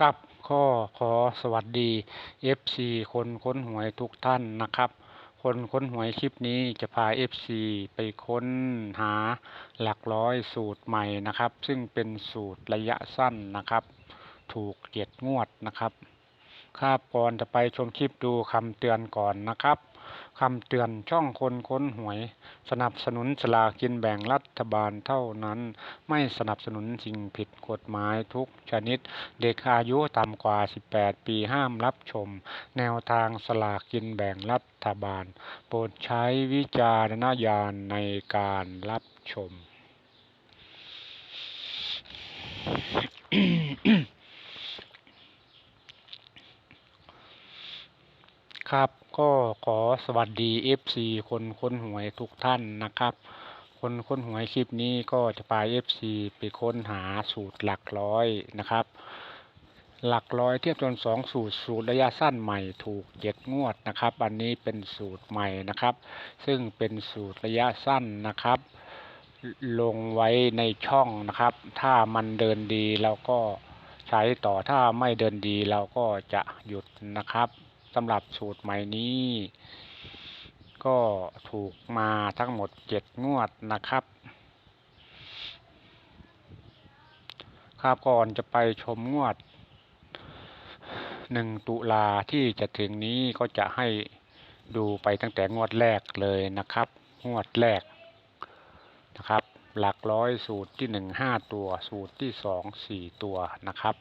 ครับก็ขอสวัสดี FC คนค้นหวยทุกท่านนะครับ คนค้นหวยคลิปนี้จะพา FC ไปค้นหาหลักร้อยสูตรใหม่นะครับ ซึ่งเป็นสูตรระยะสั้นนะครับ ถูกเจ็ดงวดนะครับ ครับก่อนจะไปชมคลิปดูคำเตือนก่อนนะครับ คำเตือนช่องคนค้นหวย สนับสนุนสลากกินแบ่งรัฐบาลเท่านั้น ไม่สนับสนุนสิ่งผิดกฎหมายทุกชนิด เด็กอายุต่ำกว่า 18 ปีห้ามรับชม แนวทางสลากกินแบ่งรัฐบาล โปรดใช้วิจารณญาณในการรับชม ครับ ก็ขอสวัสดี FC คนค้นหวยทุกท่านนะครับ คนค้นหวยคลิปนี้ก็จะพา FC ไปค้นหาสูตรหลักร้อยนะครับ หลักร้อยเทียบจนสองสูตรสูตรระยะสั้นใหม่ถูกเจ็ดงวดนะครับ อันนี้เป็นสูตรใหม่นะครับ ซึ่งเป็นสูตรระยะสั้นนะครับ ลงไว้ในช่องนะครับ ถ้ามันเดินดีเราก็ใช้ต่อถ้าไม่เดินดีเราก็จะหยุดนะครับ สำหรับสูตรใหม่นี้ ก็ถูกมาทั้งหมดเจ็ดงวดนะครับ ครับก่อนจะไปชมงวดหนึ่งตุลาที่จะถึงนี้ก็จะให้ดูไปตั้งแต่งวดแรกเลยนะครับ งวดแรกนะครับ หลักร้อยสูตรที่หนึ่งห้าตัว สูตรที่สองสี่ตัวนะครับ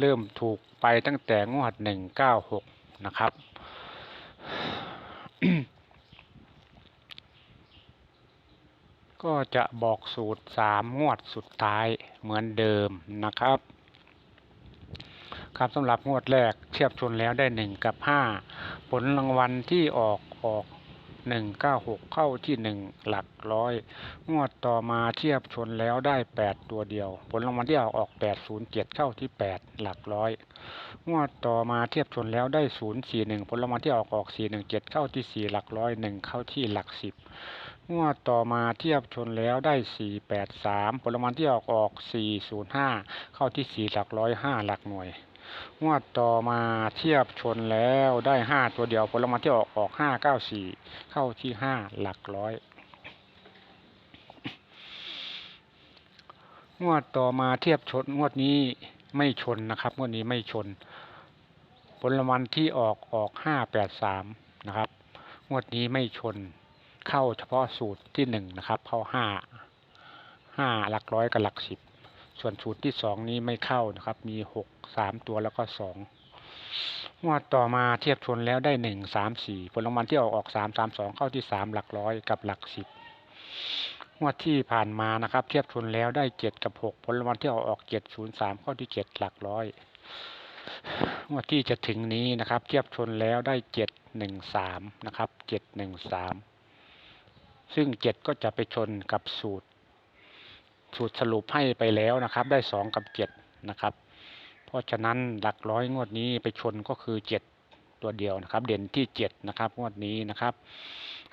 เริ่มถูกไปตั้งแต่งวดหนึ่งเก้าหกนะครับ ก็จะบอกสูตรสามงวดสุดท้ายเหมือนเดิมนะครับ ครับสำหรับงวดแรกเทียบชนแล้วได้หนึ่งกับห้าผลรางวัลที่ออกออก หนึ่งเก้าหกเข้าที่หนึ่งหลักร้อย งวดต่อมาเทียบชนแล้วได้แปดตัวเดียว ผลรางวัลที่ออกออกแปดศูนย์เจ็ดเข้าที่แปดหลักร้อย งวดต่อมาเทียบชนแล้วได้ศูนย์สี่หนึ่งผลรางวัลที่ออกออกสี่หนึ่งเจ็ดเข้าที่สี่หลักร้อยหนึ่งเข้าที่หลักสิบงวดต่อมาเทียบชนแล้วได้สี่แปดสามผลรางวัลที่ออกออกสี่ศูนย์ห้าเข้าที่สี่หลักร้อยห้าหลักหน่วย งวดต่อมาเทียบชนแล้วได้ห้าตัวเดียวผลรางวัลที่ออกออกห้าเก้าสี่เข้าที่ห้าหลักร้อยงวดต่อมาเทียบชนงวดนี้ไม่ชนนะครับงวดนี้ไม่ชน ผลรางวัลที่ออกออกห้าแปดสามนะครับ งวดนี้ไม่ชนเข้าเฉพาะสูตรที่หนึ่งนะครับ เข้าห้าห้าหลักร้อยกับหลักสิบ ส่วนสูตรที่สองนี้ไม่เข้านะครับ มีหกสามตัวแล้วก็สองงวดต่อมาเทียบชนแล้วได้หนึ่งสามสี่ผลรางวัลที่ออกออกสามสามสองเข้าที่สามหลักร้อยกับหลักสิบงวดที่ผ่านมานะครับ เทียบชนแล้วได้เจ็ดกับหกผลรางวัลที่ออกออกเจ็ดศูนย์สามเข้าที่เจ็ดหลักร้อยงวดที่จะถึงนี้นะครับ เทียบชนแล้วได้เจ็ดหนึ่งสามนะครับเจ็ดหนึ่งสามซึ่งเจ็ดก็จะไปชนกับสูตร สูตรสรุปให้ไปแล้วนะครับ ได้สองกับเจ็ดนะครับ เพราะฉะนั้นหลักร้อยงวดนี้ไปชนก็คือเจ็ดตัวเดียวนะครับ เด่นที่เจ็ดนะครับ งวดนี้นะครับ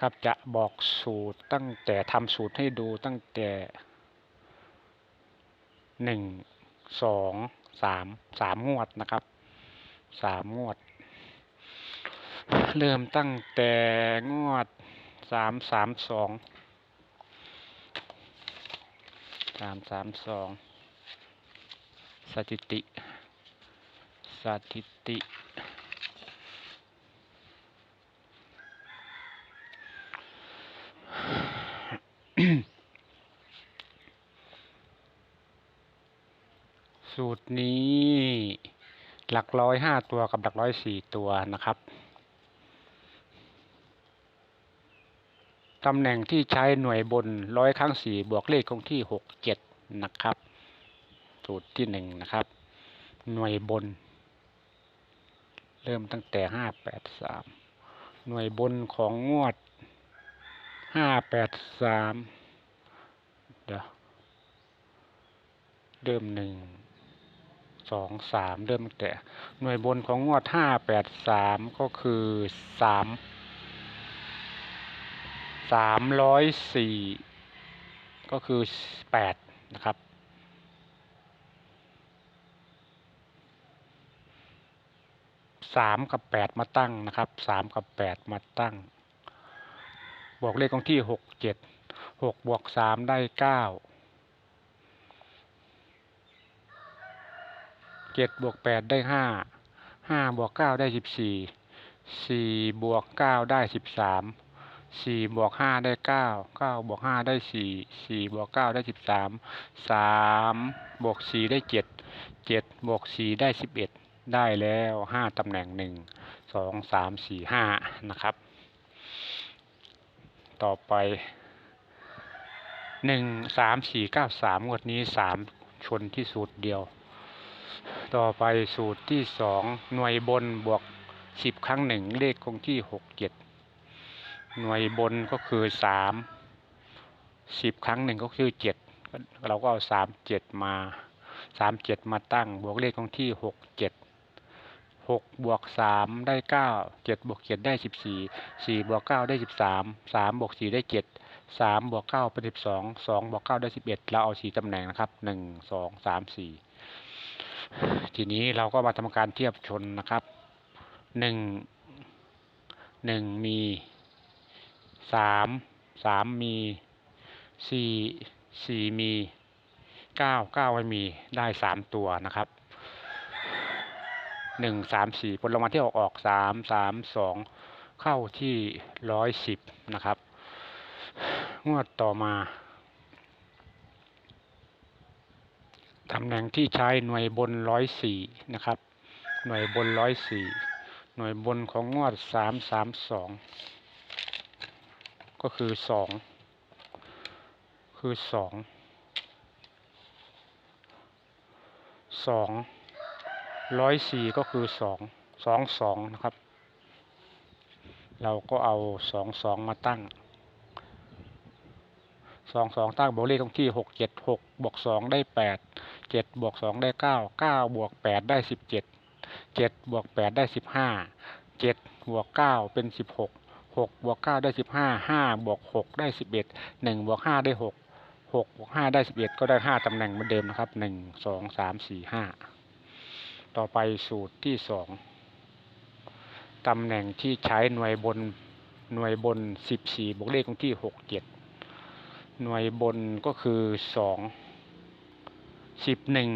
ครับจะบอกสูตรตั้งแต่ทำสูตรให้ดูตั้งแต่หนึ่งสองสามสามงวดนะครับสามงวด เริ่มตั้งแต่งวดสาม สามสามสองสถิติสถิติสูตรนี้ หลักร้อยห้าตัวกับหลักร้อยสี่ตัวนะครับ ตำแหน่งที่ใช้หน่วยบนร้อยครั้งสี่บวกเลขคงที่หกเจ็ดนะครับ สูตรที่หนึ่งนะครับ หน่วยบน เริ่มตั้งแต่ห้าแปดสามหน่วยบนของงวดห้าแปดสามเดี๋ยวเริ่มหนึ่งสองสามเริ่มตั้งแต่หน่วยบนของงวดห้าแปดสามก็คือสาม สามร้อยสี่ก็คือแปดนะครับ สามกับแปดมาตั้งนะครับสามกับแปดมาตั้ง บวกเลขคงที่หกเจ็ดหกบวกสามได้เก้าเจ็ดบวกแปดได้ห้าห้าบวกเก้าได้สิบสี่สี่บวกเก้าได้สิบสาม สี่บวกห้าได้เก้าเก้าบวกห้าได้สี่สี่บวกเก้าได้สิบสามสามบวกสี่ได้เจ็ดเจ็ดบวกสี่ได้สิบเอ็ดได้แล้วห้าตำแหน่งหนึ่งสองสามสี่ห้านะครับ ต่อไปหนึ่งสามสี่เก้าสามงวดนี้สามชนที่สูตรเดียว ต่อไปสูตรที่สองหน่วยบนบวกสิบครั้งหนึ่งเลขคงที่หกเจ็ด หน่วยบนก็คือสามสิบครั้งหนึ่งก็คือเจ็ดเราก็เอาสามเจ็ดมาสามเจ็ดมาตั้ง บวกเลขคงที่หกเจ็ดหกบวกสามได้เก้าเจ็ดบวกเจ็ดได้สิบสี่สี่บวกเก้าได้สิบสามสามบวกสี่ได้เจ็ดสามบวกเก้าเป็นสิบสองสองบวกเก้าได้สิบเอ็ดเราเอาสี่ตำแหน่งนะครับหนึ่งสองสามสี่ทีนี้เราก็มาทำการเทียบชนนะครับหนึ่งหนึ่งมี สามสามมีสี่สี่มีเก้าเก้าไม่มีได้สามตัวนะครับหนึ่งสามสี่ผลรางวัลที่ออกออกสามสามสองเข้าที่ร้อยสิบนะครับ งวดต่อมาตำแหน่งที่ใช้หน่วยบนร้อยสี่นะครับ หน่วยบนร้อยสี่หน่วยบนของงวดสามสามสอง ก็คือสองคือสองสองร้อยสี่ก็คือสองสองสองนะครับ เราก็เอาสองสองมาตั้งสองสองตั้งบวกเลขตรงที่หกเจ็ดหกบวกสองได้แปดเจ็ดบวกสองได้เก้าเก้าบวกแปดได้สิบเจ็ดเจ็ดบวกแปดได้สิบห้าเจ็ดบวกเก้าเป็นสิบหก กบวกเก้าได้สิบห้าห้าบวกหกได้สิบเอ็ดหนึ่งบวกห้าได้หกหกบวกห้าได้สิบเอ็ดก็ได้ห้าตำแหน่งเหมือนเดิมนะครับหนึ่งสองสามสี่ห้าต่อไปสูตรที่สองตำแหน่งที่ใช้หน่วยบนหน่วยบนสิบสี่บวกเลขตรงที่หกเจ็ดหน่วยบนก็คือสองสิบหนึ่ง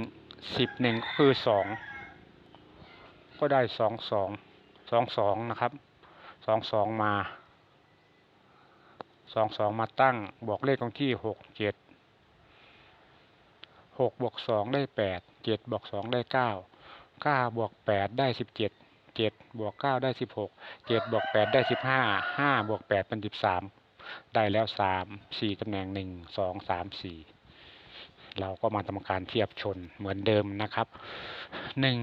สิบหนึ่งก็คือสองก็ได้สองสองสองสองนะครับ สองสองมาสองสองมาตั้งบวกเลขตรงที่หกเจ็ดหกบวกสองได้แปดเจ็ดบวกสองได้เก้าเก้าบวกแปดได้สิบเจ็ดเจ็ดบวกเก้าได้สิบหกเจ็ดบวกแปดได้สิบห้าห้าบวกแปดเป็นสิบสามได้แล้วสามสี่ตำแหน่งหนึ่งสองสามสี่เราก็มาทำการเทียบชนเหมือนเดิมนะครับหนึ่ง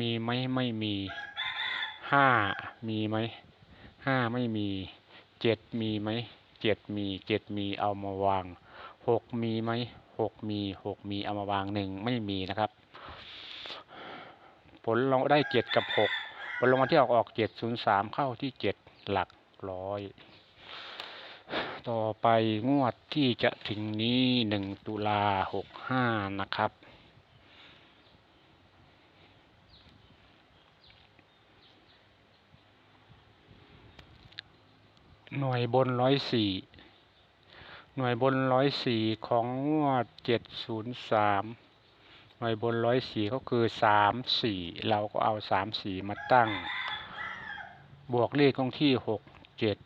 มีไหมไม่มีห้ามีไหม ห้าไม่มีเจ็ดมีไหมเจ็ดมีเจ็ดมีเอามาวางหกมีไหมหกมีหกมีเอามาวางหนึ่งไม่มีนะครับ ผลเราได้เจ็ดกับหกผลรางวัลที่ออกออกเจ็ดศูนย์สามเข้าที่เจ็ดหลักร้อย ต่อไปงวดที่จะถึงนี้หนึ่งตุลาหกห้านะครับ หน่วยบนร้อยสี่หน่วยบนร้อยสี่ของงวดเจ็ดศูนย์สามหน่วยบนร้อยสี่ก็คือสามสี่เราก็เอาสามสี่มาตั้ง บวกเลขของที่หกเจ็ด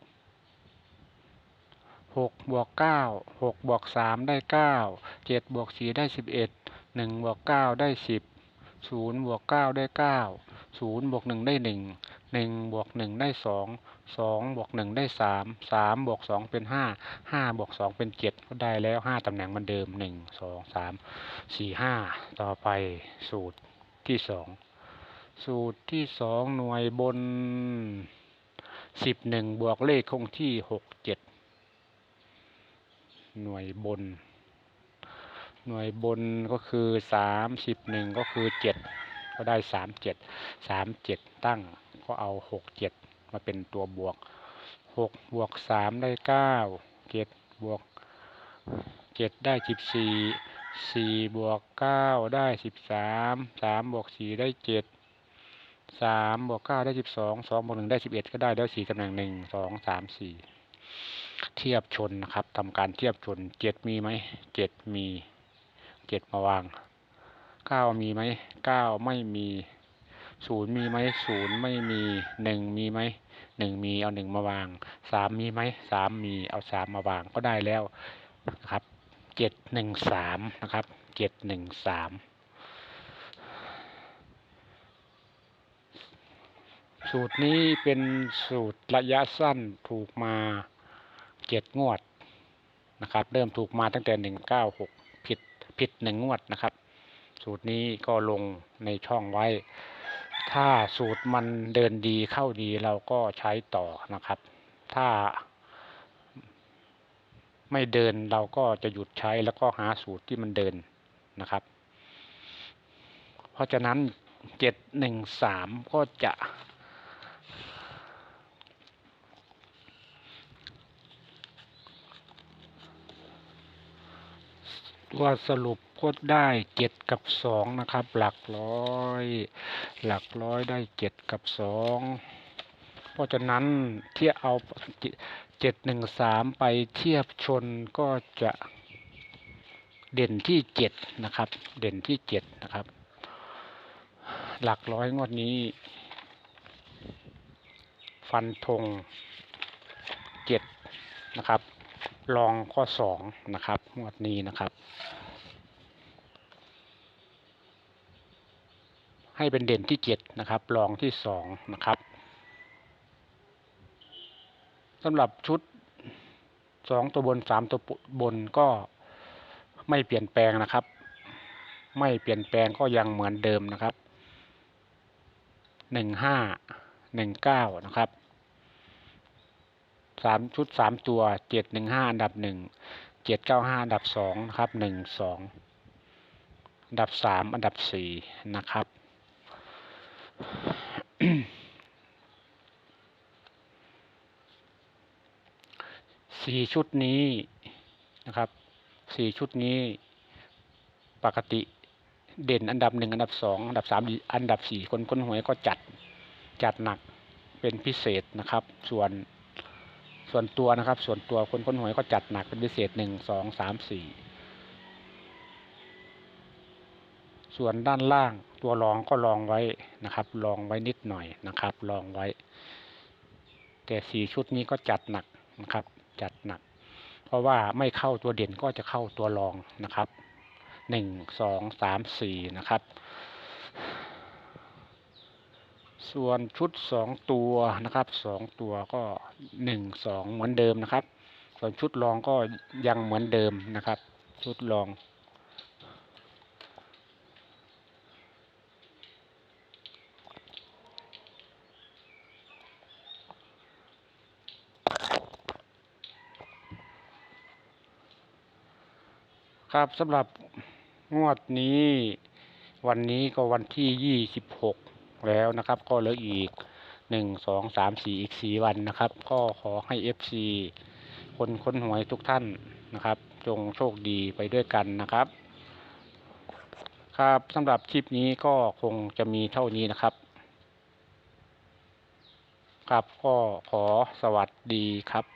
หกบวกเก้าหกบวกสามได้เก้าเจ็ดบวกสี่ได้สิบเอ็ดหนึ่งบวกเก้าได้สิบศูนย์บวกเก้าได้เก้าศูนย์บวกหนึ่งได้หนึ่ง หนึ่งบวกหนึ่งได้สองสองบวกหนึ่งได้สามสามบวกสองเป็นห้าห้าบวกสองเป็นเจ็ดก็ได้แล้วห้าตำแหน่งมือนเดิมหนึ่งสองสามสี่ห้าต่อไปสูตรที่สองสูตรที่สองหน่วยบนสิบหนึ่งบวกเลขคงที่หกเจ็ดหน่วยบน หน่วยบนก็คือสามสิบหนึ่งก็คือเจ็ด ก็ได้สามเจ็ดสามเจ็ดตั้งก็เอาหกเจ็ดมาเป็นตัวบวกหกบวกสามได้เก้าเจ็ดบวกเจ็ดได้สิบสี่สี่บวกเก้าได้สิบสามสามบวกสี่ได้เจ็ดสามบวกเก้าได้สิบสองสองบวกหนึ่งได้สิบเอ็ดก็ได้แล้วสี่ตำแหน่งหนึ่งสองสามสี่เทียบชนนะครับทำการเทียบชนเจ็ดมีไหมเจ็ดมีเจ็ดมาวาง เก้ามีไหมเก้าไม่มีศูนย์มีไหมศูนย์ไม่มีหนึ่งมีไหมหนึ่งมีเอาหนึ่งมาวางสามมีไหมสามมีเอาสามมาวางก็ได้แล้วนะครับเจ็ดหนึ่งสามนะครับเจ็ดหนึ่งสามสูตรนี้เป็นสูตรระยะสั้นถูกมาเจ็ดงวดนะครับ เริ่มถูกมาตั้งแต่หนึ่งเก้าหกผิดผิดหนึ่งงวดนะครับ สูตรนี้ก็ลงในช่องไว้ ถ้าสูตรมันเดินดีเข้าดีเราก็ใช้ต่อนะครับ ถ้าไม่เดินเราก็จะหยุดใช้แล้วก็หาสูตรที่มันเดินนะครับ เพราะฉะนั้นเจ็ดหนึ่งสามก็จะ ตัวสรุป ก็ได้เจ็ดกับสองนะครับ หลักร้อย หลักร้อยได้เจ็ดกับสองเพราะฉะนั้นที่เอาเจ็ดหนึ่งสามไปเทียบชนก็จะเด่นที่เจ็ดนะครับ เด่นที่เจ็ดนะครับ หลักร้อยงวดนี้ ฟันธงเจ็ดนะครับ ลองข้อสองนะครับ งวดนี้นะครับ ให้เป็นเด่นที่เจ็ดนะครับลองที่สองนะครับสำหรับชุดสองตัวบนสามตัวบนก็ไม่เปลี่ยนแปลงนะครับ ไม่เปลี่ยนแปลงก็ยังเหมือนเดิมนะครับหนึ่งห้าหนึ่งเก้านะครับสามชุดสามตัวเจ็ดหนึ่งห้าอันดับหนึ่งเจ็ดเก้าห้าอันดับสองนะครับหนึ่งสองอันดับสามอันดับสี่นะครับ สี่ชุดนี้นะครับสี่ชุดนี้ปกติเด่นอันดับหนึ่งอันดับสองอันดับสามอันดับสี่คนคนหวยก็จัดจัดหนักเป็นพิเศษนะครับ ส่วนส่วนตัวนะครับ ส่วนตัวคนคนหวยก็จัดหนักเป็นพิเศษหนึ่งสองสามสี่ ส่วนด้านล่างตัวรองก็ลองไว้นะครับลองไว้นิดหน่อยนะครับลองไว้ แต่สี่ชุดนี้ก็จัดหนักนะครับ จัดหนัก เพราะว่าไม่เข้าตัวเด่นก็จะเข้าตัวรองนะครับหนึ่งสองสามสี่นะครับ ส่วนชุดสองตัวนะครับสองตัวก็หนึ่งสองเหมือนเดิมนะครับ ส่วนชุดรองก็ยังเหมือนเดิมนะครับ ชุดรอง ครับสำหรับงวดนี้ วันนี้ก็วันที่ยี่สิบหกแล้วนะครับ ก็เหลืออีกหนึ่งสองสามสี่อีกสี่วันนะครับ ก็ขอให้เอฟซีคนค้นหวยทุกท่านนะครับ จงโชคดีไปด้วยกันนะครับ ครับสำหรับคลิปนี้ก็คงจะมีเท่านี้นะครับ ครับก็ขอสวัสดีครับ